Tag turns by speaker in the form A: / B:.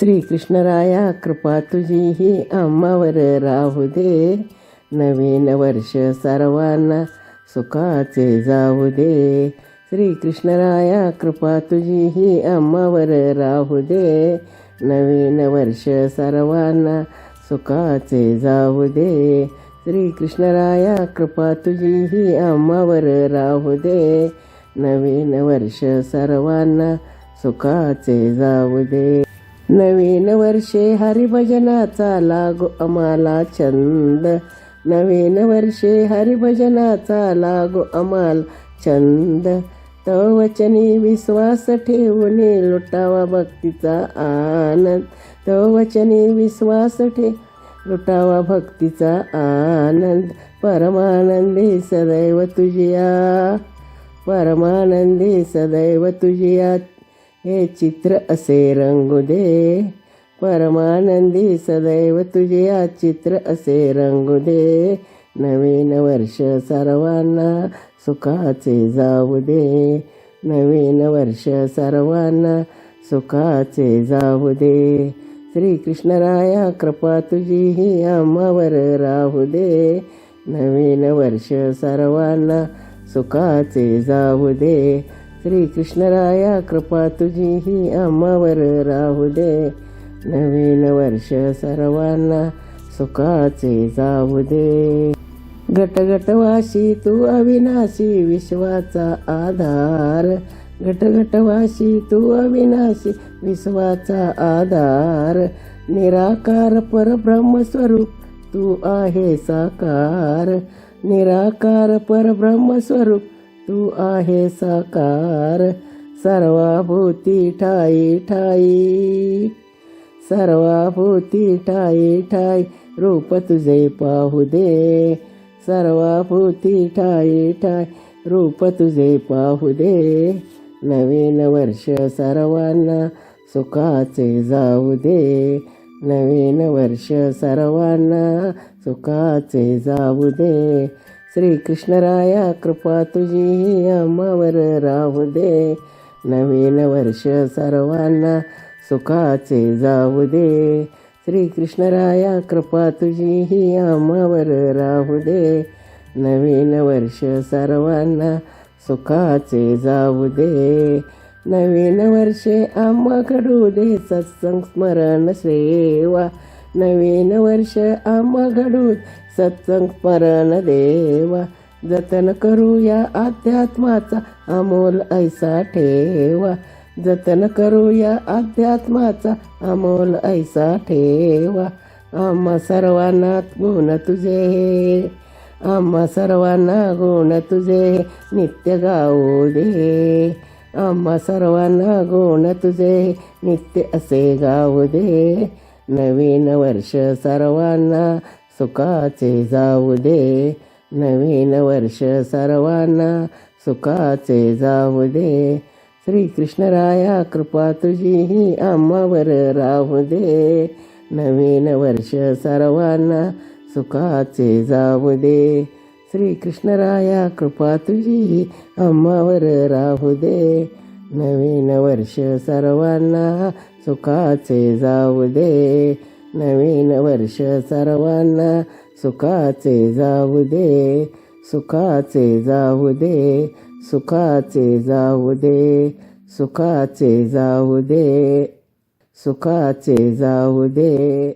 A: श्रीकृष्णराया कृपा तुझी ही आम्हावर राहू दे. नवीन वर्ष सर्वांना सुखाचे जाऊ दे. श्रीकृष्णराया कृपा तुझी ही आम्हावर राहू दे. नवीन वर्ष सर्वांना सुखाचे जाऊ दे. श्रीकृष्णराया कृपा तुझी ही आम्हावर राहू दे. नवीन वर्ष सर्वांना सुखाचे जाऊ दे. नवीन वर्षे हरिभजनाचा लागो आम्हाला छंद. नवीन वर्षे हरिभजनाचा लागो आम्हाला छंद. तव वचनी विश्वास ठेवून लुटावा भक्तीचा आनंद. तव वचनी विश्वास ठे लुटावा भक्तीचा आनंद. परमानंदी सदैव तुझिया. परमानंदी सदैव तुझिया. हे चित्र असे रंगू दे. परमानंदी सदैव तुझे या चित्र असे रंगू दे. नवीन वर्ष सर्वांना सुखाचे जाऊ दे. नवीन वर्ष सर्वांना सुखाचे जाऊ दे. श्रीकृष्णराया कृपा तुझी ही आम्हावर राहू दे. नवीन वर्ष सर्वांना सुखाचे जाऊ दे. श्रीकृष्णराया कृपा तुझी ही आम्हावर राहू दे. नवीन वर्ष सर्वांना सुखाचे जाऊ दे. घटघटवाशी तू अविनाशी विश्वाचा आधार. घटघटवाशी तू अविनाशी विश्वाचा आधार. निराकार परब्रह्मस्वरूप तू आहे साकार. निराकार परब्रह्मस्वरूप तू आहे साकार सर्वाभूती ठाई ठाई. सर्वाभूती ठाई ठाई रूप तुझे पाहू दे. सर्वाभूती ठाई ठाई रूप तुझे पाहू दे. नवीन वर्ष सर्वांना सुखाचे जाऊ दे. नवीन वर्ष सर्वांना सुखाचे जाऊ दे. श्रीकृष्णराया कृपा तुझी ही आम्हावर राहू दे. नवीन वर्ष सर्वांना सुखाचे जाऊ दे. श्रीकृष्णराया कृपा तुझी ही आम्हावर राहू दे. नवीन वर्ष सर्वांना सुखाचे जाऊ दे. नवीन वर्षे आम्हा घडू दे सत्संग स्मरण सेवा नवीन वर्ष आम्हा घडू सत्संग स्मरण देवा. जतन करूया अध्यात्माचा अमोल ऐसा ठेवा. जतन करूया अध्यात्माचा अमोल ऐसा ठेवा. आम्हा सर्वांना गुण तुझे. आम्हा सर्वांना गुण तुझे. नित्य गाऊ दे. आम्हा सर्वांना गुण तुझे. नित्य असे गाऊ दे. नवीन वर्ष सर्वांना सुखाचे जाऊ दे. नवीन वर्ष सर्वांना सुखाचे जाऊ दे. श्रीकृष्णराया कृपा तुझी ही आम्हावर राहू दे. नवीन वर्ष सर्वांना सुखाचे जाऊ दे. श्रीकृष्णराया कृपा तुझी ही आम्हावर राहू दे. नवीन वर्ष सर्वांना सुखाचे जाऊ दे. नवीन वर्ष सर्वांना सुखाचे जाऊ दे. सुखाचे जाऊ दे. सुखाचे जाऊ दे. सुखाचे जाऊ दे. सुखाचे जाऊ दे.